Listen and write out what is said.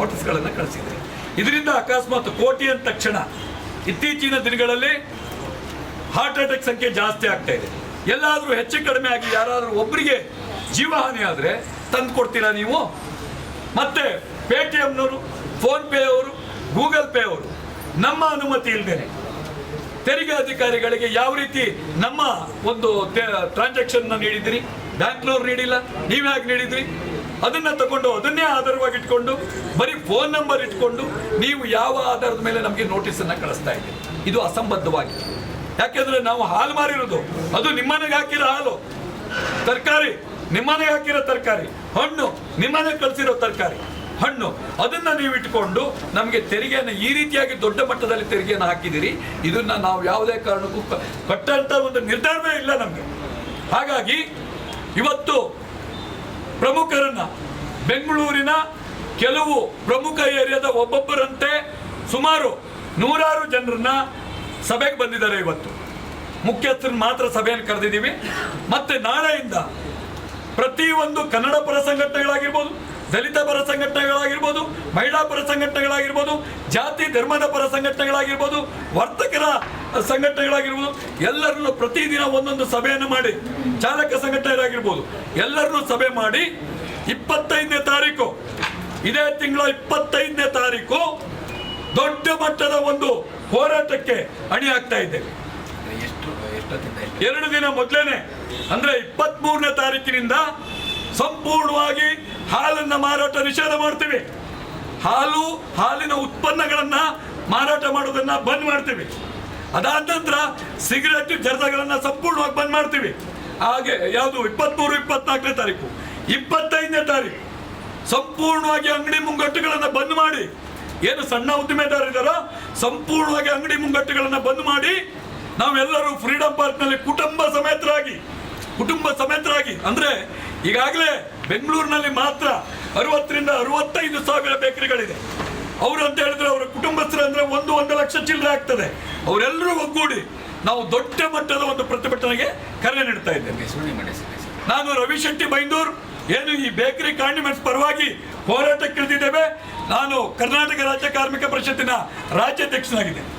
ನೋಟಿಸ್ಗಳನ್ನು ಕಳಿಸಿದ್ರಿ. ಇದರಿಂದ ಅಕಸ್ಮಾತ್ ಕೋಟಿ ಅಂದ ತಕ್ಷಣ ಇತ್ತೀಚಿನ ದಿನಗಳಲ್ಲಿ ಹಾರ್ಟ್ ಅಟ್ಯಾಕ್ ಸಂಖ್ಯೆ ಜಾಸ್ತಿ ಆಗ್ತಾ ಇದೆ. ಎಲ್ಲಾದರೂ ಹೆಚ್ಚು ಕಡಿಮೆ ಆಗಿ ಯಾರಾದರೂ ಒಬ್ಬರಿಗೆ ಜೀವಹಾನಿ ಆದರೆ ತಂದು ಕೊಡ್ತೀರಾ ನೀವು? ಮತ್ತೆ ಪೇಟಿಎಂನವರು, ಫೋನ್ ಪೇ ಅವರು, ಗೂಗಲ್ ಪೇ ಅವರು, ನಮ್ಮ ಅನುಮತಿ ಇಲ್ಲದೇನೆ ತೆರಿಗೆ ಅಧಿಕಾರಿಗಳಿಗೆ ಯಾವ ರೀತಿ ನಮ್ಮ ಒಂದು ಟ್ರಾನ್ಸಾಕ್ಷನ್ ನೀಡಿದಿರಿ? ಬ್ಯಾಂಕ್ನವ್ರು ನೀಡಿಲ್ಲ. ನೀವು ಹೇಗೆ ನೀಡಿದ್ರಿ? ಅದನ್ನ ತಗೊಂಡು ಅದನ್ನೇ ಆಧಾರವಾಗಿ ಇಟ್ಕೊಂಡು, ಬರೀ ಫೋನ್ ನಂಬರ್ ಇಟ್ಕೊಂಡು ನೀವು ಯಾವ ಆಧಾರದ ಮೇಲೆ ನಮಗೆ ನೋಟಿಸನ್ನು ಕಳಿಸ್ತಾ ಇದ್ದೀರಿ? ಇದು ಅಸಂಬದ್ಧವಾಗಿದೆ. ಯಾಕೆಂದ್ರೆ ನಾವು ಹಾಲು ಮಾರಿರೋದು. ಅದು ನಿಮ್ಮನೆಗೆ ಹಾಕಿರೋ ಹಾಲು. ತರಕಾರಿ, ನಿಮ್ಮನೆಗೆ ಹಾಕಿರೋ ತರಕಾರಿ. ಹಣ್ಣು, ನಿಮ್ಮನೆಗೆ ಕಳಿಸಿರೋ ತರಕಾರಿ. ಹಣ್ಣು, ಅದನ್ನ ನೀವು ಇಟ್ಕೊಂಡು ನಮಗೆ ತೆರಿಗೆಯನ್ನು ಈ ರೀತಿಯಾಗಿ ದೊಡ್ಡ ಮಟ್ಟದಲ್ಲಿ ತೆರಿಗೆಯನ್ನು ಹಾಕಿದ್ದೀರಿ. ಇದನ್ನ ನಾವು ಯಾವುದೇ ಕಾರಣಕ್ಕೂ ಕಟ್ಟಂತ ಒಂದು ನಿರ್ಧಾರವೇ ಇಲ್ಲ ನಮಗೆ. ಹಾಗಾಗಿ, ಇವತ್ತು ಪ್ರಮುಖರನ್ನ ಬೆಂಗಳೂರಿನ ಕೆಲವು ಪ್ರಮುಖ ಏರಿಯಾದ ಒಬ್ಬೊಬ್ಬರಂತೆ ಸುಮಾರು ನೂರಾರು ಜನರನ್ನ ಸಭೆಗೆ ಬಂದಿದ್ದಾರೆ ಇವತ್ತು. ಮುಖ್ಯಸ್ಥರನ್ನ ಮಾತ್ರ ಸಭೆಯನ್ನು ಕರೆದಿದ್ದೀವಿ. ಮತ್ತೆ ನಾಳೆಯಿಂದ ಪ್ರತಿಯೊಂದು ಕನ್ನಡ ಪರ ಸಂಘಟನೆಗಳಾಗಿರ್ಬೋದು, ದಲಿತ ಪರ ಸಂಘಟನೆಗಳಾಗಿರ್ಬೋದು, ಮಹಿಳಾ ಪರ ಸಂಘಟನೆಗಳಾಗಿರ್ಬೋದು, ಜಾತಿ ಧರ್ಮದ ಪರ ಸಂಘಟನೆಗಳಾಗಿರ್ಬೋದು, ವರ್ತಕರ ಸಂಘಟನೆಗಳಾಗಿರ್ಬೋದು, ಎಲ್ಲರನ್ನು ಪ್ರತಿದಿನ ಒಂದೊಂದು ಸಭೆಯನ್ನು ಮಾಡಿ, ಚಾಲಕ ಸಂಘಟನೆಗಳಾಗಿರ್ಬೋದು ಎಲ್ಲರನ್ನೂ ಸಭೆ ಮಾಡಿ ಇಪ್ಪತ್ತೈದನೇ ತಾರೀಕು, ಇದೇ ತಿಂಗಳ ಇಪ್ಪತ್ತೈದನೇ ತಾರೀಕು ದೊಡ್ಡ ಮಟ್ಟದ ಒಂದು ಹೋರಾಟಕ್ಕೆ ಅಣಿಯಾಗ್ತಾ ಆಗ್ತಾ ಇದ್ದೇವೆ ಎರಡು ದಿನ ಮೊದಲೇನೆ, ಅಂದ್ರೆ ಇಪ್ಪತ್ತ್ ಮೂರನೇ ತಾರೀಕಿನಿಂದ ಸಂಪೂರ್ಣವಾಗಿ ಹಾಲನ್ನ ಮಾರಾಟ ನಿಷೇಧ ಮಾಡ್ತೀವಿ. ಹಾಲು, ಹಾಲಿನ ಉತ್ಪನ್ನಗಳನ್ನ ಮಾರಾಟ ಮಾಡೋದನ್ನ ಬಂದ್ ಮಾಡ್ತೀವಿ. ಅದಾದ ನಂತರ ಸಿಗರೆಟ್ ಜರ್ದಗಳನ್ನ ಸಂಪೂರ್ಣವಾಗಿ ಬಂದ್ ಮಾಡ್ತೀವಿ. ಹಾಗೆ ಯಾವುದು ಇಪ್ಪತ್ಮೂರು, ಇಪ್ಪತ್ನಾಲ್ಕನೇ ತಾರೀಕು, ಇಪ್ಪತ್ತೈದನೇ ತಾರೀಕು ಸಂಪೂರ್ಣವಾಗಿ ಅಂಗಡಿ ಮುಂಗಟ್ಟುಗಳನ್ನ ಬಂದ್ ಮಾಡಿ, ಏನು ಸಣ್ಣ ಉದ್ದಿಮೆದಾರರಿದ್ದಾರೋ ಸಂಪೂರ್ಣವಾಗಿ ಅಂಗಡಿ ಮುಂಗಟ್ಟುಗಳನ್ನ ಬಂದ್ ಮಾಡಿ ನಾವೆಲ್ಲರೂ ಫ್ರೀಡಂ ಪಾರ್ಕ್ನಲ್ಲಿ ಕುಟುಂಬ ಸಮೇತರಾಗಿ ಕುಟುಂಬ ಸಮೇತರಾಗಿ ಅಂದ್ರೆ ಈಗಾಗಲೇ ಬೆಂಗಳೂರಿನಲ್ಲಿ ಮಾತ್ರ ಅರವತ್ತರಿಂದ ಅರವತ್ತೈದು ಸಾವಿರ ಬೇಕರಿಗಳಿದೆ. ಅವರು ಅಂತ ಹೇಳಿದ್ರೆ ಅವರ ಕುಟುಂಬಸ್ಥರು ಅಂದ್ರೆ ಒಂದು ಒಂದು ಲಕ್ಷ ಚಿಲ್ಲರೆ ಆಗ್ತದೆ. ಅವರೆಲ್ಲರೂ ಒಗ್ಗೂಡಿ ನಾವು ದೊಡ್ಡ ಮಟ್ಟದ ಒಂದು ಪ್ರತಿಭಟನೆಗೆ ಕರೆ ನೀಡ್ತಾ ಇದ್ದೇನೆ ನಾನು ರವಿಶೆಟ್ಟಿ ಬೈಂದೂರ್ ಏನು ಈ ಬೇಕರಿ ಕಾಂಡಿಮೆಂಟ್ಸ್ ಪರವಾಗಿ ಹೋರಾಟಕ್ಕೆ ಇಳಿದಿದ್ದೇವೆ ನಾನು ಕರ್ನಾಟಕ ರಾಜ್ಯ ಕಾರ್ಮಿಕ ಪರಿಷತ್ತಿನ ರಾಜ್ಯಾಧ್ಯಕ್ಷನಾಗಿದ್ದೇನೆ.